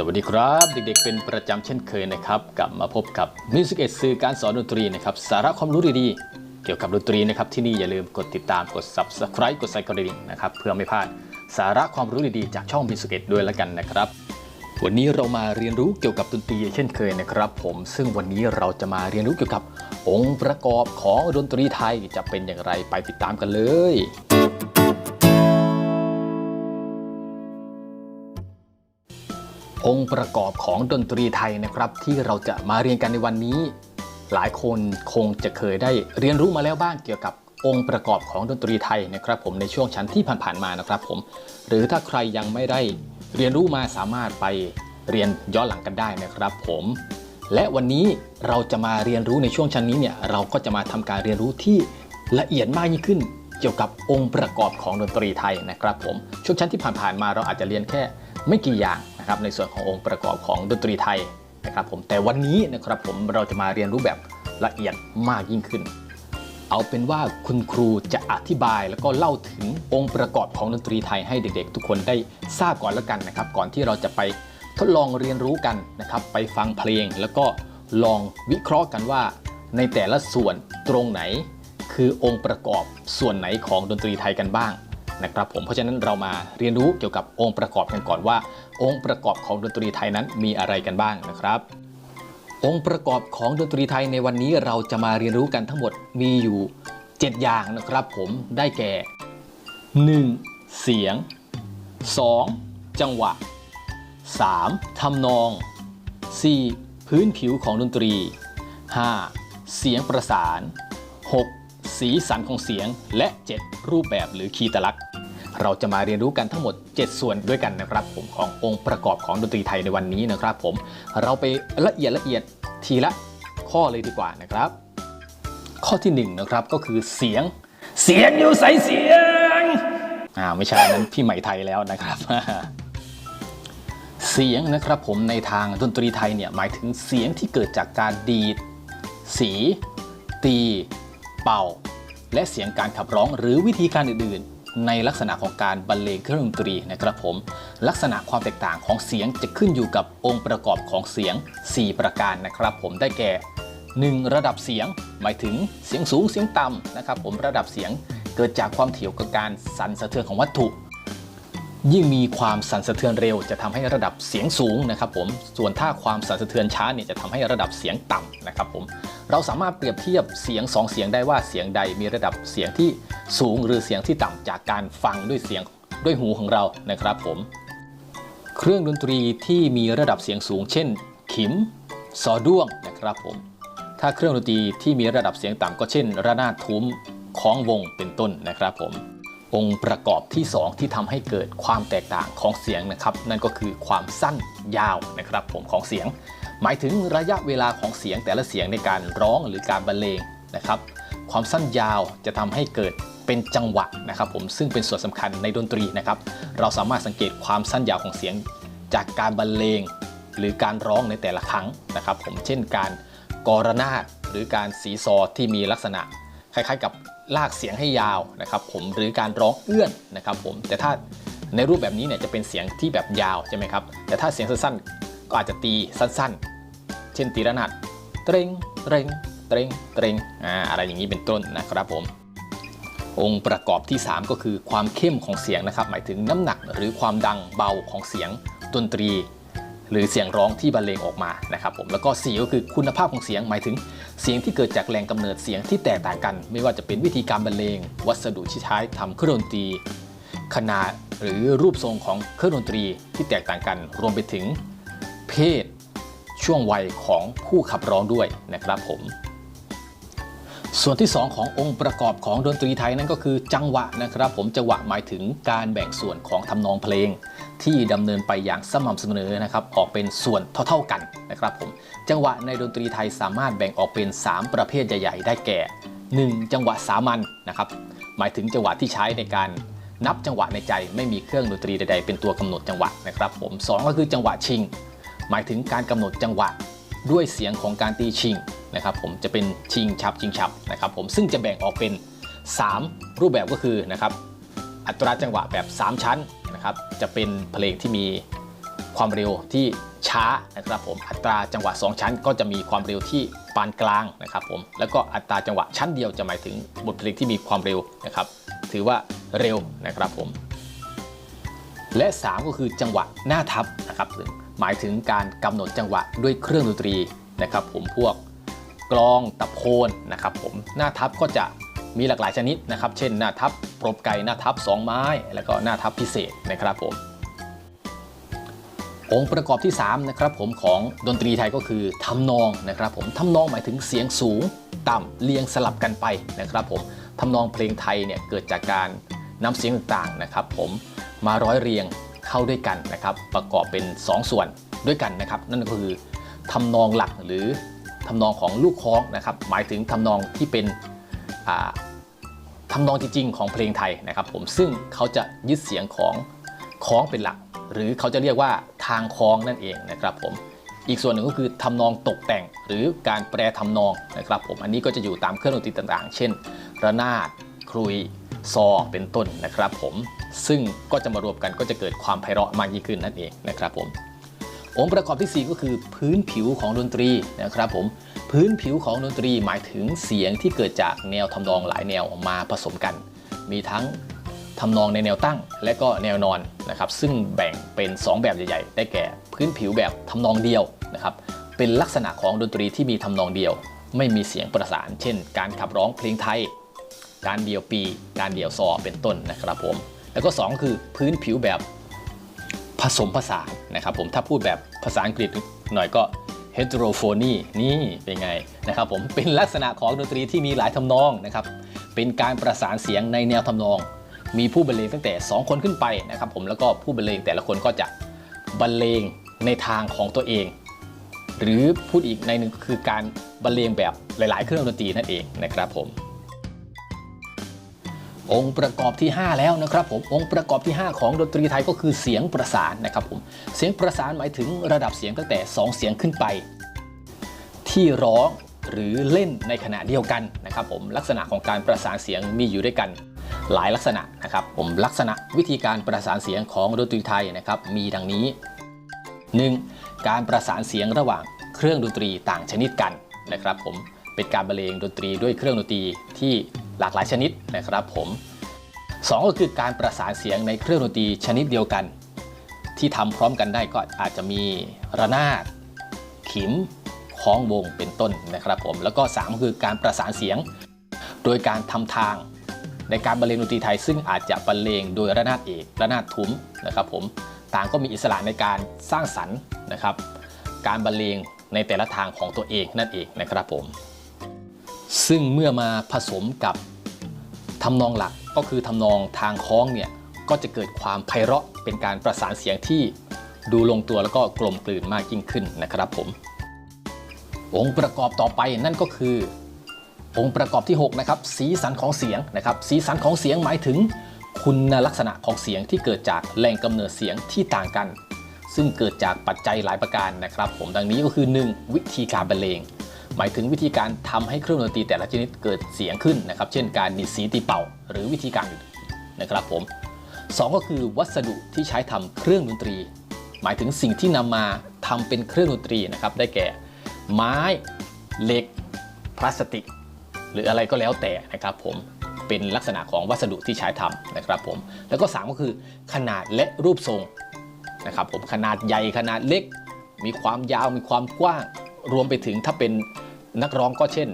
สวัสดีครับ เด็กๆเป็นประจำเช่นเคยนะครับกลับมาพบกับ Music 1สื่อการสอนดนตรีนะครับสาระความรู้ดีๆเกี่ยวกับดนตรีนะครับที่นี่อย่าลืมกดติดตามกด Subscribe กดใส่กระดิ่งนะครับเพื่อไม่พลาดสาระความรู้ดีๆจากช่อง Music 1ด้วยแล้วกันนะครับวันนี้เรามาเรียนรู้เกี่ยวกับดนตรีเช่นเคยนะครับ ผมซึ่งวันนี้เราจะมาเรียนรู้เกี่ยวกับองค์ประกอบของดนตรีไทยจะเป็นอย่างไรไปติดตามกันเลย องค์ประกอบของดนตรีไทยนะครับ ที่เราจะมาเรียนกันในวันนี้ หลายคนคงจะเคยได้เรียนรู้มาแล้วบ้างเกี่ยวกับองค์ประกอบของดนตรีไทยนะครับ ผมในช่วงชั้นที่ผ่านๆมานะครับผมหรือถ้าใครยังไม่ได้เรียนรู้มาสามารถไปเรียนย้อนหลังกันได้นะครับ ผมและวันนี้เราจะมาเรียนรู้ในช่วงชั้นนี้เนี่ยเราก็จะมาทำการเรียนรู้ที่ละเอียดมากยิ่งขึ้น เกี่ยวกับองค์ประกอบของดนตรีไทยนะครับ ผมช่วงชั้นที่ผ่านๆมาเราอาจจะเรียนแค่ไม่กี่อย่าง นะครับในส่วนขององค์ประกอบของดนตรีไทยนะครับผมแต่วันนี้นะครับผมเราจะมาเรียนรู้แบบละเอียดมากยิ่งขึ้น เอาเป็นว่าคุณครูจะอธิบายแล้วก็เล่าถึงองค์ประกอบของดนตรีไทยให้เด็กๆ ทุกคนได้ทราบก่อนแล้วกันนะครับ ก่อนที่เราจะไปทดลองเรียนรู้กันนะครับ ไปฟังเพลงแล้วก็ลองวิเคราะห์กันว่า ในแต่ละส่วนตรงไหน คือองค์ประกอบส่วนไหนของดนตรีไทยกันบ้าง นะครับผมเพราะฉะนั้นเรามาเรียนรู้เกี่ยวกับองค์ประกอบกันก่อนว่า องค์ประกอบของดนตรีไทยนั้นมีอะไรกันบ้างนะครับ องค์ประกอบของดนตรีไทยในวันนี้เราจะมาเรียนรู้กันทั้งหมดมีอยู่ 7 อย่างนะครับ ผมได้แก่ 1. เสียง 2. จังหวะ 3. ทำนอง 4. พื้นผิวของดนตรี 5. เสียงประสาน 6. สีสันของเสียงและ 7. รูปแบบหรือคีตลักษณ เราจะมาเรียนรู้กันทั้งหมด 7 ส่วนด้วยกันนะครับผมขององค์ประกอบของดนตรีไทยในวันนี้นะครับผมเราไปละเอียดละเอียดทีละข้อเลยดีกว่านะครับ ข้อที่1นงนะครับก็คือเสียงเสียงอยู่ใสเสียงอ่าไม่ใช่นั้นพี่ใหม่ไทยแล้วนะครับเสียงนะครับผมในทางดนตรีไทยเนี่ยหมายถึงเสียงที่เกิดจากการดีด สี ตี เป่า และเสียงการขับร้องหรือวิธีการอื่นๆ ในลักษณะของการบรรเลงเครื่องดนตรีนะครับผม ลักษณะความแตกต่างของเสียงจะขึ้นอยู่กับองค์ประกอบของเสียง 4 ประการนะครับ ผมได้แก่ 1. ระดับเสียง หมายถึงเสียงสูงเสียงต่ำนะครับ ผมระดับเสียงเกิดจากความถี่กับการสั่นสะเทือนของวัตถุ ยิ่งมีความสั่นสะเทือนเร็วจะทำให้ระดับเสียงสูงนะครับผม ส่วนถ้าความสั่นสะเทือนช้าเนี่ยจะทำให้ระดับเสียงต่ำนะครับผม เราสามารถเปรียบเทียบเสียงสองเสียงได้ว่าเสียงใดมีระดับเสียงที่สูงหรือเสียงที่ต่ำจากการฟังด้วยเสียงด้วยหูของเรานะครับผม เครื่องดนตรีที่มีระดับเสียงสูง เช่น ขิม ซอด้วงนะครับผม ถ้าเครื่องดนตรีที่มีระดับเสียงต่ำก็เช่น ระนาดทุ้ม ของวงเป็นต้นนะครับผม องค์ประกอบที่ 2 ที่ทำให้เกิดความแตกต่างของเสียงนะครับ นั่นก็คือความสั้นยาวนะครับ ผมของเสียง หมายถึงระยะเวลาของเสียงแต่ละเสียงในการร้องหรือการบรรเลงนะครับ ความสั้นยาวจะทำให้เกิดเป็นจังหวะนะครับผมซึ่งเป็นส่วนสำคัญในดนตรีนะครับ เราสามารถสังเกตความสั้นยาวของเสียง จากการบรรเลง หรือการร้องในแต่ละครั้งนะครับ ผมเช่นการกรนาดหรือการสีซอที่มีลักษณะคล้ายๆกับ ลากเสียงให้ยาวนะครับผมหรือการร้องเอื้อนนะครับผมแต่ถ้าในรูปแบบนี้เนี่ยจะเป็นเสียงที่แบบยาวใช่ไหมครับแต่ถ้าเสียงสั้นๆก็อาจจะตีสั้นๆ เช่นตีระนาดเตรงเตรงเตรงเตรงอ่าอะไรอย่างนี้เป็นต้นนะครับผมองค์ประกอบที่ 3 ก็คือความเข้มของเสียงนะครับ หมายถึงน้ำหนักหรือความดังเบาของเสียงดนตรี หรือเสียงร้องที่บรรเลงออกมานะครับผมแล้วก็สีก็คือคุณภาพของเสียงหมายถึงเสียงที่เกิดจากแรงกำเนิดเสียงที่แตกต่างกัน ไม่ว่าจะเป็นวิธีการบรรเลง วัสดุที่ใช้ทำเครื่องดนตรี ขนาดหรือรูปทรงของเครื่องดนตรีที่แตกต่างกัน รวมไปถึงเพศ ช่วงวัยของผู้ขับร้องด้วยนะครับผมส่วนที่ 2 ขององค์ประกอบของดนตรีไทยนั่นก็คือจังหวะนะครับ ผมจังหวะหมายถึงการแบ่งส่วนของทำนองเพลง ที่ดำเนินไปอย่างสม่ำเสมอนะครับออกเป็นส่วนเท่าๆกันนะครับผมจังหวะในดนตรีไทยสามารถแบ่งออกเป็น 3 ประเภทใหญ่ ๆ ได้แก่ 1. จังหวะสามัญนะครับหมายถึงจังหวะที่ใช้ในการนับจังหวะในใจไม่มีเครื่องดนตรีใดๆ เป็นตัวกำหนดจังหวะนะครับผมสองก็คือจังหวะชิง หมายถึงการกำหนดจังหวะด้วยเสียงของการตีชิงนะครับผมจะเป็นชิงฉับชิงฉับนะครับผมซึ่งจะแบ่งออกเป็น 3 รูปแบบก็คือนะครับอัตราจังหวะแบบ 3 ชั้น นะครับจะเป็นเพลงที่มีความเร็วที่ช้านะครับผมอัตราจังหวะ 2 ชั้น ก็จะมีความเร็วที่ปานกลางนะครับผมแล้วก็อัตราจังหวะชั้นเดียวจะหมายถึงบทเพลงที่มีความเร็วนะครับ ถือว่าเร็วนะครับผมและ 3 ก็คือจังหวะหน้าทับนะครับหมายถึงการกำหนดจังหวะด้วยเครื่องดนตรีนะครับ ผมพวกกลองตะโพนนะครับผมหน้าทับก็จะ มีหลากหลายชนิดนะครับ เช่นหน้าทับปรบไก่หน้าทับสองไม้ แล้วก็หน้าทับพิเศษนะครับผมองค์ประกอบที่3นะครับผมของดนตรีไทยก็คือทำนองนะครับผมทำนองหมายถึงเสียงสูงต่ำเรียงสลับกันไปนะครับผมทำนองเพลงไทยเนี่ยเกิดจากการนำเสียงต่างๆนะครับผมมาร้อยเรียงเข้าด้วยกันนะครับ ประกอบเป็น 2 ส่วนด้วยกันนะครับ นั่นก็คือทำนองหลักหรือทำนองของลูกคล้องนะครับ หมายถึงทำนองที่เป็น ทำนองจริง ๆ ของเพลงไทยนะครับผมซึ่งเขาจะยึดเสียงของคล้องเป็นหลัก หรือเขาจะเรียกว่าทางคล้องนั่นเองนะครับผมอีกส่วนหนึ่งก็คือทำนองตกแต่งหรือการแปลทำนองนะครับผมอันนี้ก็จะอยู่ตามเครื่องดนตรีต่างๆ เช่น ระนาดครุยซอเป็นต้นนะครับผมซึ่งก็จะมารวมกันก็จะเกิดความไพเราะมากยิ่งขึ้นนั่นเองนะครับผมองค์ประกอบทีสี่4 ก็คือพื้นผิวของดนตรีนะครับผม พื้นผิวของดนตรีหมายถึงเสียงที่เกิดจากแนวทำนองหลายแนวมาผสมกัน มีทั้งทำนองในแนวตั้งและก็แนวนอนนะครับซึ่งแบ่งเป็น 2 แบบใหญ่ๆ ได้แก่พื้นผิวแบบทำนองเดียวนะครับเป็นลักษณะของดนตรีที่มีทำนองเดียว ไม่มีเสียงประสาน เช่น การขับร้องเพลงไทย การเดี่ยวปี การเดี่ยวซอเป็นต้นนะครับผมแล้วก็ 2 คือพื้นผิวแบบผสมผสานนะครับผมถ้าพูดแบบภาษาอังกฤษหน่อยก็ เฮตโรโฟนีนี่เป็นไงนะครับผมเป็นลักษณะของดนตรีที่มีหลายทำนองนะครับเป็นการประสานเสียงในแนวทำนอง มีผู้บรรเลงตั้งแต่ 2 คนขึ้นไปนะครับผมแล้วก็ผู้บรรเลงแต่ละคนก็จะบรรเลงในทางของตัวเอง หรือพูดอีกในหนึ่งคือการบรรเลงแบบหลาย ๆ เครื่องดนตรีนั่นเองนะครับผม องค์ประกอบที่ 5 แล้วนะครับผมองค์ประกอบที่ 5 ของดนตรีไทยก็คือเสียงประสานนะครับผมเสียงประสานหมายถึงระดับเสียงตั้งแต่ 2 เสียงขึ้นไป ที่ร้องหรือเล่นในขณะเดียวกันนะครับผมลักษณะของการประสานเสียงมีอยู่ด้วยกันหลายลักษณะนะครับผมลักษณะวิธีการประสานเสียงของดนตรีไทยนะครับมีดังนี้ 1. การประสานเสียงระหว่างเครื่องดนตรีต่างชนิดกันนะครับผมเป็นการบรรเลงดนตรีด้วยเครื่องดนตรีที่ หลากหลายชนิดนะครับผมสองก็คือการประสานเสียงในเครื่องดนตรีชนิดเดียวกัน ที่ทำพร้อมกันได้ก็อาจจะมีระนาดขิมคล้องวงเป็นต้นนะครับผมแล้วก็ 3 คือการประสานเสียง โดยการทำทางในการบรรเลงดนตรีไทย ซึ่งอาจจะบรรเลงโดยระนาดเอกระนาดทุ้มนะครับผมต่างก็มีอิสระในการสร้างสรรค์นะครับ การบรรเลงในแต่ละทางของตัวเองนั่นเองนะครับผม ซึ่งเมื่อมาผสมกับทำนองหลักก็คือทำนองทางคล้องเนี่ยก็จะเกิดความไพเราะเป็นการประสานเสียงที่ดูลงตัวแล้วก็กลมกลืนมากยิ่งขึ้นนะครับผม องค์ประกอบต่อไปนั่นก็คือ องค์ประกอบที่ 6 นะครับ สีสันของเสียงนะครับ สีสันของเสียงหมายถึง คุณลักษณะของเสียงที่เกิดจากแหล่งกำเนิดเสียงที่ต่างกัน ซึ่งเกิดจากปัจจัยหลายประการนะครับ ผมดังนี้ก็คือ 1. วิธีการบรรเลง หมายถึงวิธีการทำให้เครื่องดนตรีแต่ละชนิดเกิดเสียงขึ้นนะครับเช่นการดีดสีตีเป่า หรือวิธีการอื่นนะครับผมสองก็คือวัสดุที่ใช้ทำเครื่องดนตรี หมายถึงสิ่งที่นำมาทำเป็นเครื่องดนตรีนะครับได้แก่ ไม้เหล็ก พลาสติก หรืออะไรก็แล้วแต่นะครับผมเป็นลักษณะของวัสดุที่ใช้ทำนะครับผมแล้วก็ 3 ก็คือขนาดและรูปทรงนะครับผมขนาดใหญ่ขนาดเล็ก มีความยาวมีความกว้าง รวมไปถึงถ้าเป็นนักร้องก็เช่น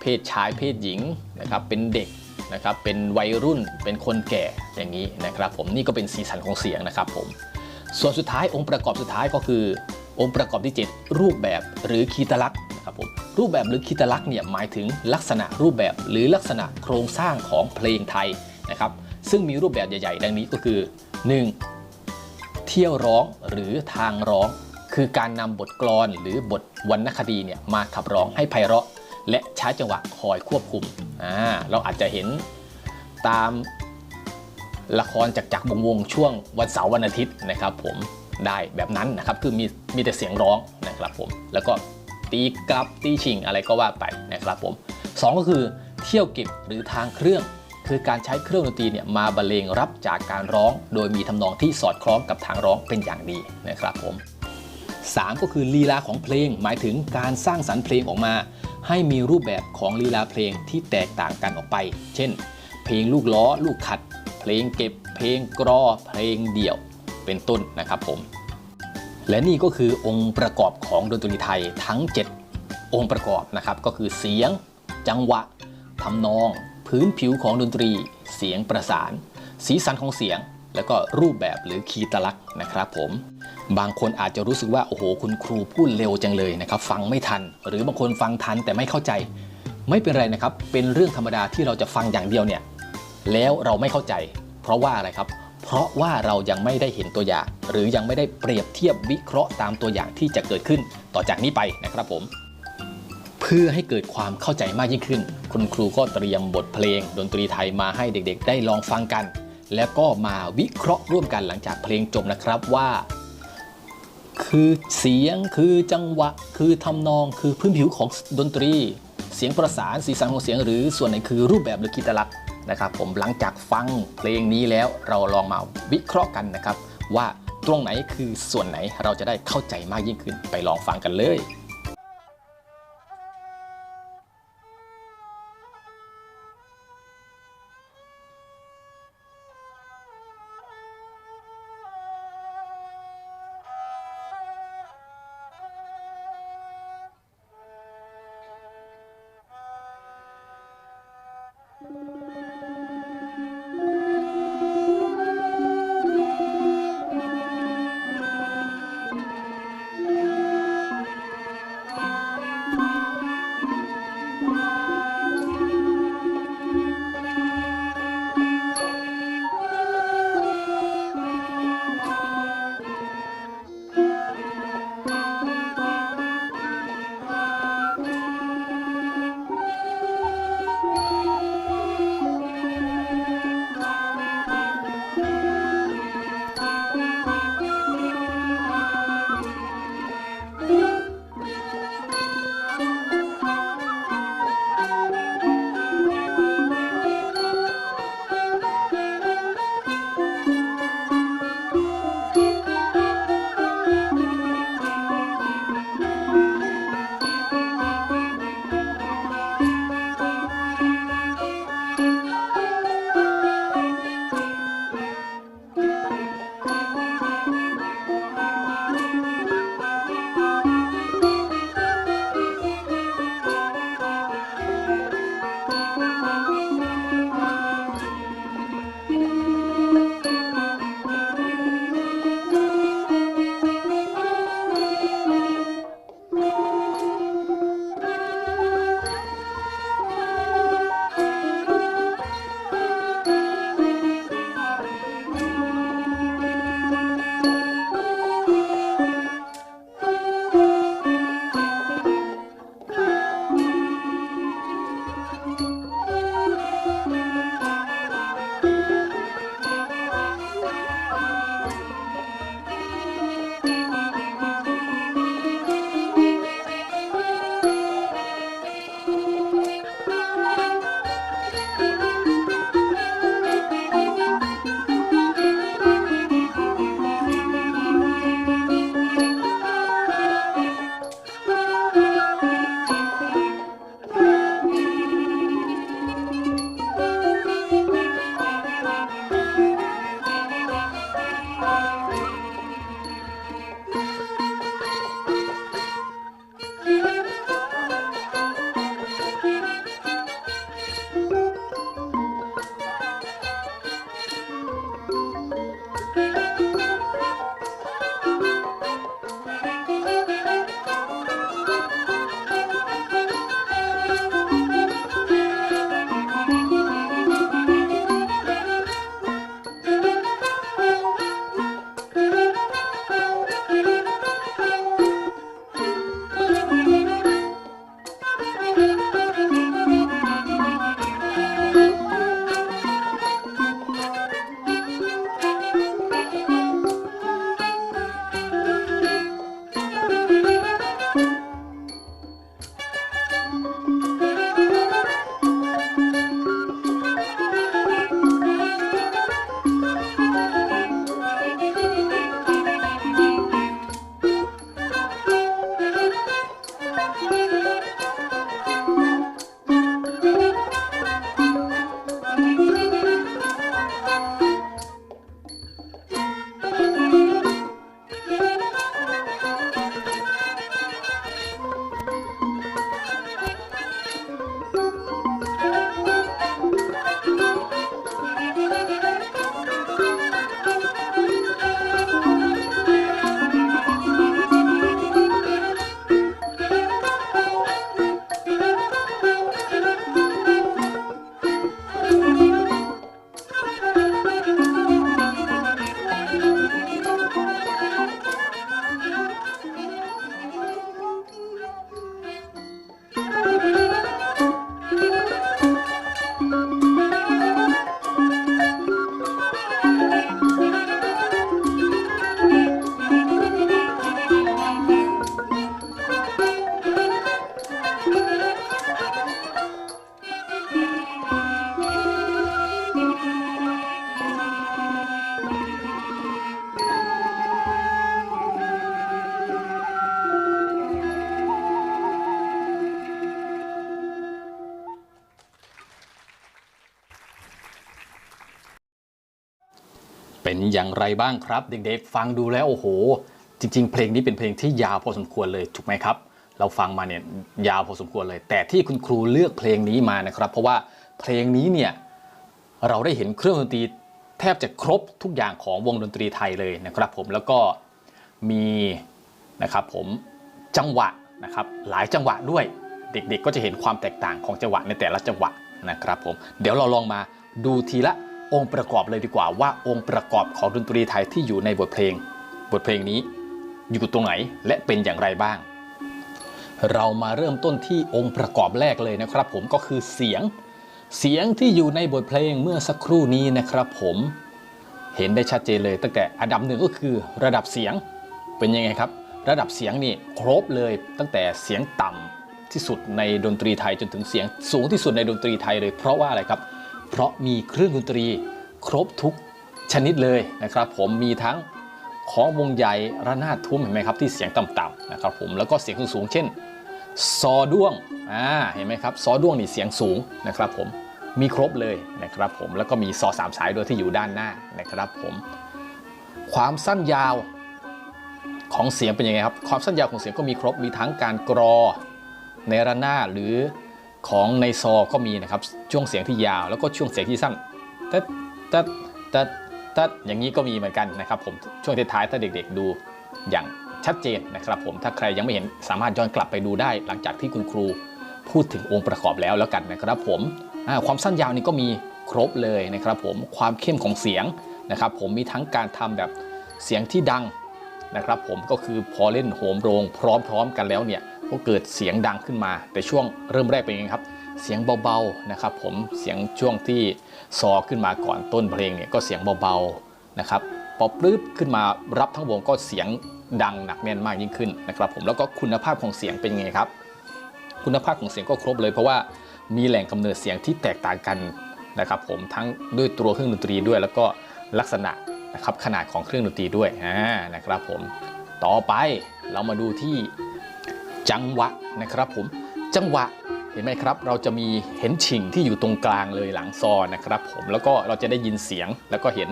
เพศชายเพศหญิงนะครับเป็นเด็กนะครับเป็นวัยรุ่นเป็นคนแก่อย่างนี้นะครับผมนี่ก็เป็นสีสันของเสียงนะครับผมส่วนสุดท้ายองค์ประกอบสุดท้ายก็คือ องค์ประกอบที่ 7 รูปแบบหรือคีตลักษณ์นะครับผมรูปแบบหรือคีตลักษณ์เนี่ยหมายถึงลักษณะรูปแบบหรือลักษณะโครงสร้างของเพลงไทยนะครับซึ่งมีรูปแบบใหญ่ ๆ ดังนี้ก็คือ 1. เที่ยวร้องหรือทางร้อง คือการนำบทกลอนหรือบทวรรณคดีเนี่ยมาขับร้องให้ไพเราะ และใช้จังหวะคอยควบคุมอ่าเราอาจจะเห็นตามละครจากจักรวงวงช่วงวันเสาร์วันอาทิตย์นะครับผมได้แบบนั้นนะครับคือมีมีแต่เสียงร้องนะครับผมแล้วก็ตีกลับตีชิงอะไรก็ว่าไปนะครับผมสองก็คือเที่ยวเก็บหรือทางเครื่อง คือการใช้เครื่องดนตรีเนี่ยมาบรรเลงรับจากการร้อง โดยมีทำนองที่สอดคล้องกับทางร้องเป็นอย่างดีนะครับผม 3 ก็คือลีลาของเพลง หมายถึงการสร้างสรรค์เพลงออกมา ให้มีรูปแบบของลีลาเพลงที่แตกต่างกันออกไป เช่น เพลงลูกล้อ ลูกขัด เพลงเก็บ เพลงกรอ เพลงเดี่ยว เป็นต้นนะครับผม และนี่ก็คือองค์ประกอบของดนตรีไทยทั้ง 7 องค์ประกอบนะครับ ก็คือเสียง จังหวะทำนอง พื้นผิวของดนตรี เสียงประสาน สีสันของเสียง แล้วก็รูปแบบหรือคีตลักษณ์นะครับผม บางคนอาจจะรู้สึกว่าโอ้โหคุณครูพูดเร็วจังเลยนะครับ ฟังไม่ทัน หรือบางคนฟังทันแต่ไม่เข้าใจ ไม่เป็นไรนะครับ เป็นเรื่องธรรมดาที่เราจะฟังอย่างเดียวเนี่ยแล้วเราไม่เข้าใจ เพราะว่าอะไรครับ เพราะว่าเรายังไม่ได้เห็นตัวอย่าง หรือยังไม่ได้เปรียบเทียบวิเคราะห์ตามตัวอย่างที่จะเกิดขึ้นต่อจากนี้ไปนะครับผม เพื่อให้เกิดความเข้าใจมากยิ่งขึ้น คุณครูก็เตรียมบทเพลง ดนตรีไทยมาให้เด็กๆ ได้ลองฟังกัน แล้วก็มาวิเคราะห์ร่วมกันหลังจากเพลงจบนะครับว่า คือเสียงคือจังหวะ คือทำนองคือพื้นผิวของดนตรี เสียงประสานสีสันของเสียง หรือส่วนไหนคือรูปแบบหรือกีตลักษณ์นะครับผมหลังจากฟังเพลงนี้แล้วเราลองมาวิเคราะห์กันนะครับ ว่าตรงไหนคือส่วนไหนเราจะได้เข้าใจมากยิ่งขึ้นไปลองฟังกันเลย「 อย่างไรบ้างครับ เด็กๆ ฟังดูแล้วโอ้โห จริง ๆ เพลงนี้เป็นเพลงที่ยาวพอสมควรเลยถูกไหมครับ เราฟังมาเนี่ยยาวพอสมควรเลย แต่ที่คุณครูเลือกเพลงนี้มานะครับ เพราะว่าเพลงนี้เนี่ยเราได้เห็นเครื่องดนตรีแทบจะครบทุกอย่างของวงดนตรีไทยเลยนะครับผมแล้วก็มีนะครับผมจังหวะนะครับหลายจังหวะด้วย เด็กๆ ก็จะเห็นความแตกต่างของจังหวะในแต่ละจังหวะนะครับผมเดี๋ยวเราลองมาดูทีละ องค์ประกอบเลยดีกว่าว่าองค์ประกอบของดนตรีไทยที่อยู่ในบทเพลง บทเพลงนี้อยู่ตรงไหนและเป็นอย่างไรบ้าง เรามาเริ่มต้นที่องค์ประกอบแรกเลยนะครับ ผมก็คือเสียง เสียงที่อยู่ในบทเพลงเมื่อสักครู่นี้นะครับ ผมเห็นได้ชัดเจนเลยตั้งแต่อันดับหนึ่งก็คือระดับเสียงเป็นยังไงครับระดับเสียงนี่ครบเลยตั้งแต่เสียงต่ำที่สุดในดนตรีไทยจนถึงเสียงสูงที่สุดในดนตรีไทยเลย เพราะว่าอะไรครับ เพราะมีเครื่องดนตรีครบทุกชนิดเลยนะครับ ผมมีทั้งของวงใหญ่ระนาดทุ้มเห็นไหมครับที่เสียงต่ำๆนะครับผมแล้วก็เสียงสูงๆเช่นซอด้วงอ่าเห็นไหมครับซอด้วงนี่เสียงสูงนะครับผมมีครบเลยนะครับผมแล้วก็มีซอสามสายด้วยที่อยู่ด้านหน้านะครับผมความสั้นยาวของเสียงเป็นยังไงครับความสั้นยาวของเสียงก็มีครบมีทั้งการกรอในระนาดหรือ ของในซอก็มีนะครับช่วงเสียงที่ยาวแล้วก็ช่วงเสียงที่สั้นตัดตัดตัดตัดอย่างนี้ก็มีเหมือนกันนะครับผมช่วงท้ายๆถ้าเด็กๆดูอย่างชัดเจนนะครับผมถ้าใครยังไม่เห็นสามารถย้อนกลับไปดูได้ หลังจากที่คุณครูพูดถึงองค์ประกอบแล้วแล้วกันนะครับผมความสั้นยาวนี่ก็มีครบเลยนะครับผมความเข้มของเสียงนะครับผมมีทั้งการทำแบบเสียงที่ดังนะครับผมก็คือพอเล่นโหมโรงพร้อมๆกันแล้วเนี่ย ก็เกิดเสียงดังขึ้นมา แต่ช่วงเริ่มแรกเป็นยังไงครับ เสียงเบาๆนะครับ ผมเสียงช่วงที่ซอขึ้นมาก่อนต้นเพลงเนี่ยก็เสียงเบาๆนะครับพอปลื้บขึ้นมารับทั้งวงก็เสียงดังหนักแน่นมากยิ่งขึ้นนะครับ ผมแล้วก็คุณภาพของเสียงเป็นยังไงครับ คุณภาพของเสียงก็ครบเลยเพราะว่ามีแหล่งกำเนิดเสียงที่แตกต่างกันนะครับ ผมทั้งด้วยตัวเครื่องดนตรีด้วย แล้วก็ลักษณะนะครับขนาดของเครื่องดนตรีด้วยนะครับผมต่อไปเรามาดูที่ จังหวะนะครับผมจังหวะเห็นไหมครับ เราจะมีเห็นชิ่งที่อยู่ตรงกลางเลยหลังซอนะครับผมแล้วก็เราจะได้ยินเสียงแล้วก็เห็น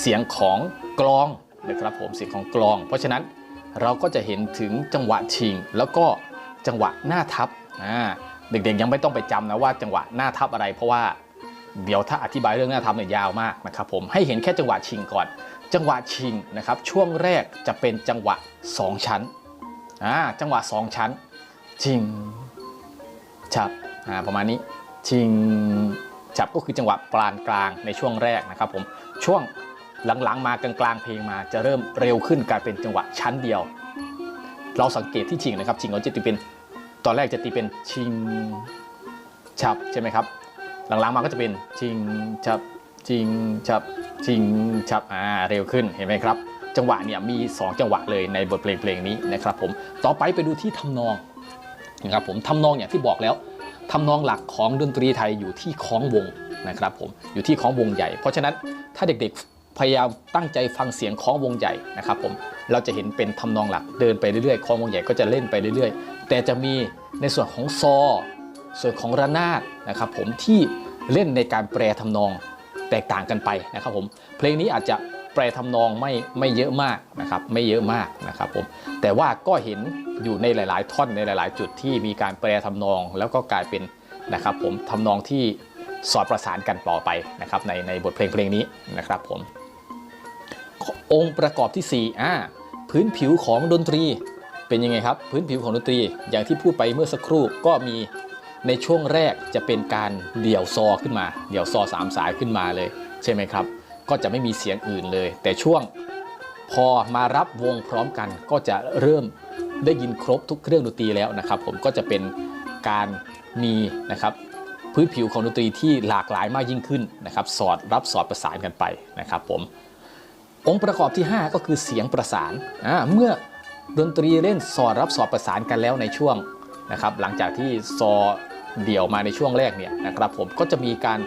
เสียงของกลองนะครับผมเสียงของกลอง เพราะฉะนั้นเราก็จะเห็นถึงจังหวะชิง แล้วก็จังหวะหน้าทับเด็กๆยังไม่ต้องไปจำนะว่าจังหวะหน้าทับอะไร เพราะว่าเดี๋ยวถ้าอธิบายเรื่องหน้าทับเนี่ยยาวมากนะครับผมให้เห็นแค่จังหวะชิงก่อน จังหวะชิงนะครับช่วงแรกจะเป็นจังหวะ 2 ชั้น อ่าจังหวะ 2 ชั้น ชิง ฉับอ่าประมาณนี้ ชิง ฉับก็คือจังหวะปานกลางในช่วงแรกนะครับผม ช่วงหลังๆ มากลางๆ เพลงมาจะเริ่มเร็วขึ้นกลายเป็นจังหวะชั้นเดียว เราสังเกตที่ชิงนะครับ ชิงเราจะตีเป็น ตอนแรกจะตีเป็นชิง ฉับใช่ไหมครับ หลังๆมาก็จะเป็นชิง ฉับ ชิง ฉับ ชิง ฉับ อ่า เร็วขึ้น เห็นไหมครับ จังหวะเนี่ยมี 2 จังหวะเลยในบทเพลงเพลงนี้นะครับผมต่อไปไปดูที่ทำนองนะครับผมทำนองอย่างที่บอกแล้วทำนองหลักของดนตรีไทยอยู่ที่คล้องวงนะครับผมอยู่ที่คล้องวงใหญ่ เพราะฉะนั้นถ้าเด็กๆพยายามตั้งใจฟังเสียงคล้องวงใหญ่นะครับผมเราจะเห็นเป็นทำนองหลักเดินไปเรื่อยๆคล้องวงใหญ่ก็จะเล่นไปเรื่อยๆ แต่จะมีในส่วนของซอ ส่วนของระนาดนะครับผมที่เล่นในการแปลทำนองแตกต่างกันไปนะครับผมเพลงนี้อาจจะ แปลทำนองไม่ไม่เยอะมากนะครับไม่เยอะมากนะครับผมแต่ว่าก็เห็นอยู่ในหลาย ๆ ท่อนในหลาย ๆ จุดที่มีการแปลทำนองแล้วก็กลายเป็นนะครับผมทำนองที่สอดประสานกันต่อไปนะครับในในบทเพลงเพลงนี้นะครับผมองค์ประกอบที่4อ่าพื้นผิวของดนตรีเป็นยังไงครับ พื้นผิวของดนตรีอย่างที่พูดไปเมื่อสักครู่ก็มีในช่วงแรกจะเป็นการเดี่ยวซอขึ้นมา เดี่ยวซอสามสายขึ้นมาเลย ใช่ไหมครับ ก็จะไม่มีเสียงอื่นเลย แต่ช่วงพอมารับวงพร้อมกัน ก็จะเริ่มได้ยินครบทุกเครื่องดนตรีแล้วนะครับ ผมก็จะเป็นการมีนะครับพื้นผิวของดนตรีที่หลากหลายมากยิ่งขึ้นนะครับสอดรับสอดประสานกันไปนะครับผมองค์ประกอบที่ 5 ก็คือเสียงประสานเมื่อดนตรีเล่นสอดรับสอดประสานกันแล้วในช่วงนะครับหลังจากที่ซอเดี่ยวมาในช่วงแรกเนี่ยนะครับผมก็จะมีการ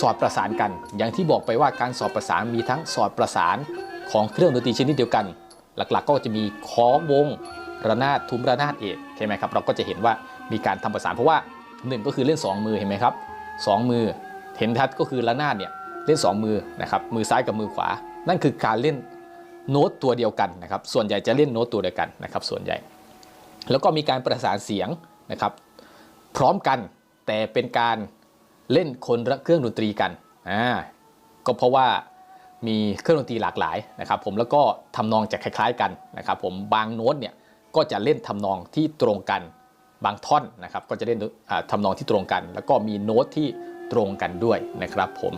สอดประสานกัน อย่างที่บอกไปว่าการสอดประสานมีทั้งสอดประสานของเครื่องดนตรีชนิดเดียวกัน หลักๆ ก็จะมีคอวงระนาดทุ้มระนาดเอกใช่ไหมครับเราก็จะเห็นว่ามีการทำประสานเพราะว่าหนึ่งก็คือเล่น 2 มือเห็นไหมครับสองมือเห็นทัดก็คือระนาดเนี่ยเล่น 2 มือนะครับมือซ้ายกับมือขวา นั่นคือการเล่นโน้ตตัวเดียวกันนะครับส่วนใหญ่จะเล่นโน้ตตัวเดียวกันนะครับส่วนใหญ่ แล้วก็มีการประสานเสียงนะครับพร้อมกันแต่เป็นการ เล่นคนละเครื่องดนตรีกันอ่าก็เพราะว่ามีเครื่องดนตรีหลากหลายนะครับผมแล้วก็ทำนองจะคล้าย ๆกันนะครับผมบางโน้ตเนี่ยก็จะเล่นทำนองที่ตรงกันบางท่อนนะครับก็จะเล่นอ่านองที่ตรงกัน แล้วก็มีโน้ตที่ตรงกันด้วยนะครับผม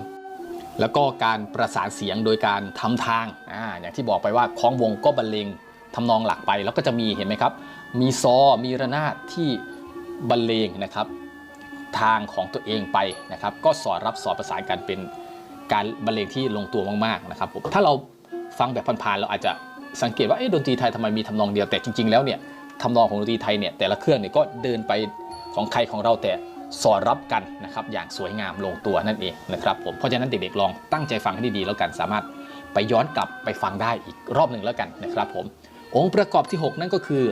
แล้วก็การประสานเสียงโดยการทำทางอ่าอย่างที่บอกไปว่าคล้องวงก็บรรเลงทำนองหลักไป แล้วก็จะมีเห็นไหมครับ มีซอมีระนาดที่บรรเลงนะครับ ทางของตัวเองไปนะครับ ก็สอดรับสอดประสานกันเป็นการบรรเลงที่ลงตัวมากๆนะครับผมถ้าเราฟังแบบผ่านๆเราอาจจะสังเกตว่าเอ๊ะดนตรีไทยทำไมมีทำนองเดียวแต่จริง ๆ แล้วเนี่ยทำนองของดนตรีไทยเนี่ยแต่ละเครื่องเนี่ยก็เดินไปของใครของเราแต่สอดรับกันนะครับอย่างสวยงามลงตัวนั่นเองนะครับผมเพราะฉะนั้นเด็กๆลองตั้งใจฟังให้ดีๆแล้วกันสามารถไปย้อนกลับไปฟังได้อีกรอบหนึ่งแล้วกันนะครับผมองค์ประกอบที่ 6 นั่นก็คือ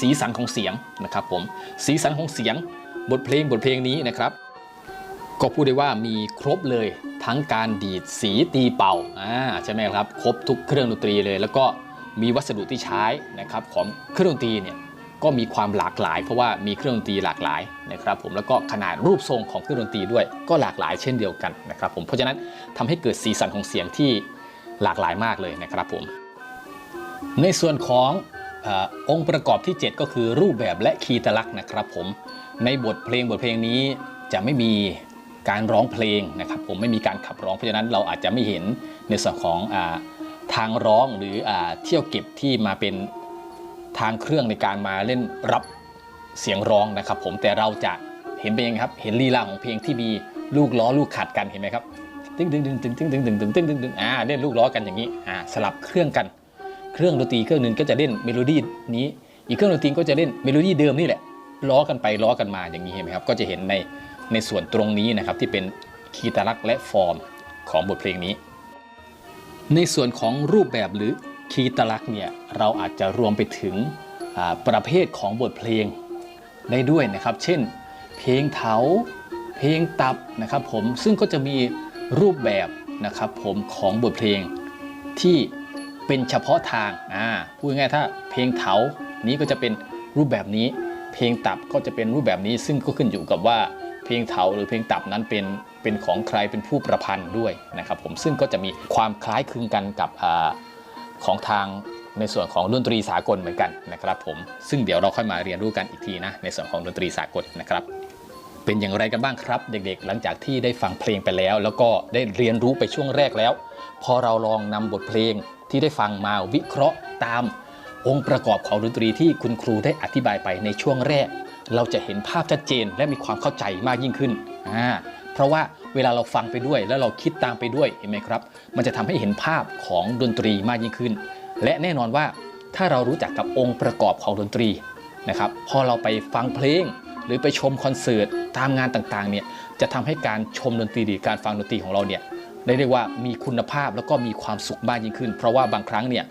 สีสันของเสียงนะครับผมสีสันของเสียง บทเพลงบทเพลงนี้นะครับ ก็พูดได้ว่ามีครบเลยทั้งการดีดสีตีเป่าอ่าใช่ไหมครับ ครบทุกเครื่องดนตรีเลย แล้วก็มีวัสดุที่ใช้นะครับของเครื่องดนตรีเนี่ยก็มีความหลากหลาย เพราะว่ามีเครื่องดนตรีหลากหลายนะครับ ผมแล้วก็ขนาดรูปทรงของเครื่องดนตรีด้วยก็หลากหลายเช่นเดียวกันนะครับ ผมเพราะฉะนั้นทำให้เกิดสีสันของเสียงที่หลากหลายมากเลยนะครับผมในส่วนของออองค์ประกอบที่ 7 ก็คือรูปแบบและคีตลักษณ์นะครับผม ในบทเพลงบทเพลงนี้จะไม่มีการร้องเพลงนะครับ ผมไม่มีการขับร้องเพราะฉะนั้นเราอาจจะไม่เห็นในส่วนของอาทางร้องหรืออเที่ยวเก็บที่มาเป็นทางเครื่องในการมาเล่นรับเสียงร้องนะครับ ผมแต่เราจะเห็นเป็นยังไงครับเห็นลีลาของเพลงที่มีลูกล้อลูกขัดกันเห็นไหมครับตึ้งตึ้งตึ้งตึ้งตึ้งตึ้งตึ้งตึ้งตึ้งตึ้งตึ้งอ่าเล่นลูกล้อกันอย่างนี้อ่าสลับเครื่องกัน เครื่องดนตรีเครื่องหนึ่งก็จะเล่นเมโลดี้นี้ อีกเครื่องดนตรีก็จะเล่นเมโลดี้เดิมนี่แหละ ล้อกันไปล้อกันมาอย่างนี้เห็นไหมครับ ก็จะเห็นในในส่วนตรงนี้นะครับที่เป็นคีตลักษณ์และฟอร์มของบทเพลงนี้ ในส่วนของรูปแบบหรือคีตลักษณ์เนี่ยเราอาจจะรวมไปถึงประเภทของบทเพลงได้ด้วยนะครับ เช่น เพลงเถาเพลงตับนะครับผมซึ่งก็จะมีรูปแบบนะครับผมของบทเพลงที่เป็นเฉพาะทางอ่าพูดง่ายถ้าเพลงเถานี้ก็จะเป็นรูปแบบนี้ เพลงตับก็จะเป็นรูปแบบนี้ซึ่งก็ขึ้นอยู่กับว่าเพลงเถาหรือเพลงตับนั้นเป็นเป็นของใครเป็นผู้ประพันธ์ด้วยนะครับผมซึ่งก็จะมีความคล้ายคลึงกันกับอของทางในส่วนของดนตรีสากลเหมือนกันนะครับผมซึ่งเดี๋ยวเราค่อยมาเรียนรู้กันอีกทีนะในส่วนของดนตรีสากลนะครับเป็นอย่างไรกันบ้างครับ เด็กๆ หลังจากที่ได้ฟังเพลงไปแล้ว แล้วก็ได้เรียนรู้ไปช่วงแรกแล้ว พอเราลองนำบทเพลงที่ได้ฟังมาวิเคราะห์ตาม องค์ประกอบของดนตรีที่คุณครูได้อธิบายไปในช่วงแรก เราจะเห็นภาพชัดเจนและมีความเข้าใจมากยิ่งขึ้นอ่าเพราะว่าเวลาเราฟังไปด้วย แล้วเราคิดตามไปด้วยเห็นไหมครับ มันจะทำให้เห็นภาพของดนตรีมากยิ่งขึ้น และแน่นอนว่าถ้าเรารู้จักกับองค์ประกอบของดนตรีนะครับพอเราไปฟังเพลง หรือไปชมคอนเสิร์ตตามงานต่างๆเนี่ยจะทำให้การชมดนตรีหรือการฟังดนตรีของเราเนี่ยได้เรียกว่ามีคุณภาพแล้วก็มีความสุขมากยิ่งขึ้น เพราะว่าบางครั้งเนี่ย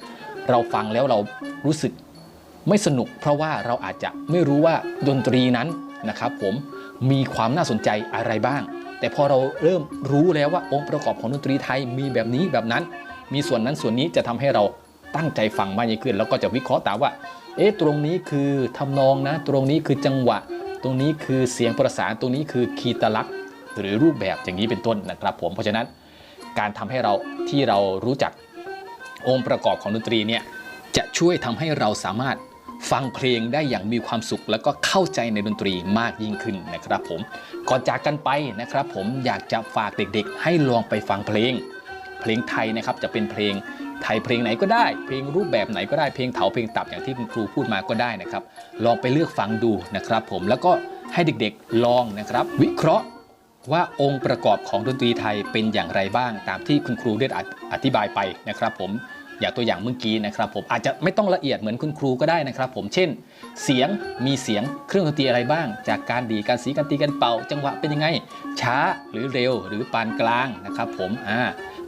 เราฟังแล้วเรารู้สึกไม่สนุก เพราะว่าเราอาจจะไม่รู้ว่าดนตรีนั้นนะครับผมมีความน่าสนใจอะไรบ้าง แต่พอเราเริ่มรู้แล้วว่าองค์ประกอบของดนตรีไทยมีแบบนี้แบบนั้น มีส่วนนั้นส่วนนี้จะทำให้เราตั้งใจฟังมากยิ่งขึ้น แล้วก็จะวิเคราะห์ตามว่า เอ๊ะตรงนี้คือทำนองนะ ตรงนี้คือจังหวะ ตรงนี้คือเสียงประสานตรงนี้คือคีตลักษณ์หรือรูปแบบอย่างนี้เป็นต้นนะครับผมเพราะฉะนั้นการทำให้เราที่เรารู้จัก องค์ประกอบของดนตรีเนี่ยจะช่วยทำให้เราสามารถฟังเพลงได้อย่างมีความสุข แล้วก็เข้าใจในดนตรีมากยิ่งขึ้นนะครับผมก่อนจากกันไปนะครับ ผมอยากจะฝากเด็กๆ ให้ลองไปฟังเพลง เพลงไทยนะครับจะเป็นเพลงไทยเพลงไหนก็ได้ เพลงรูปแบบไหนก็ได้เพลงเถาเพลงตับอย่างที่คุณครูพูดมาก็ได้นะครับ ลองไปเลือกฟังดูนะครับ ผมแล้วก็ให้เด็กๆลองนะครับ วิเคราะห์ ว่าองค์ประกอบของดนตรีไทยเป็นอย่างไรบ้างตามที่คุณครูได้อธิบายไปนะครับผมอย่างตัวอย่างเมื่อกี้นะครับผมอาจจะไม่ต้องละเอียดเหมือนคุณครูก็ได้นะครับ ผมเช่น เสียงมีเสียงเครื่องดนตรีอะไรบ้าง จากการดีการสีการตีการเป่า จังหวะเป็นยังไง ช้าหรือเร็วหรือปานกลางนะครับผมอ่า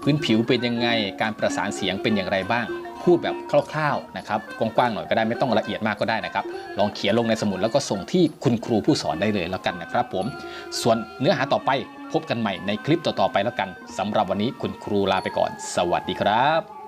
พื้นผิวเป็นยังไง การประสานเสียงเป็นอย่างไรบ้าง พูดแบบคร่าวๆนะครับกว้างๆหน่อยก็ได้ไม่ต้องละเอียดมากก็ได้นะครับ ลองเขียนลงในสมุดแล้วก็ส่งที่คุณครูผู้สอนได้เลยแล้วกันนะครับผม ส่วนเนื้อหาต่อไปพบกันใหม่ในคลิปต่อๆไปแล้วกันสำหรับวันนี้คุณครูลาไปก่อน สวัสดีครับ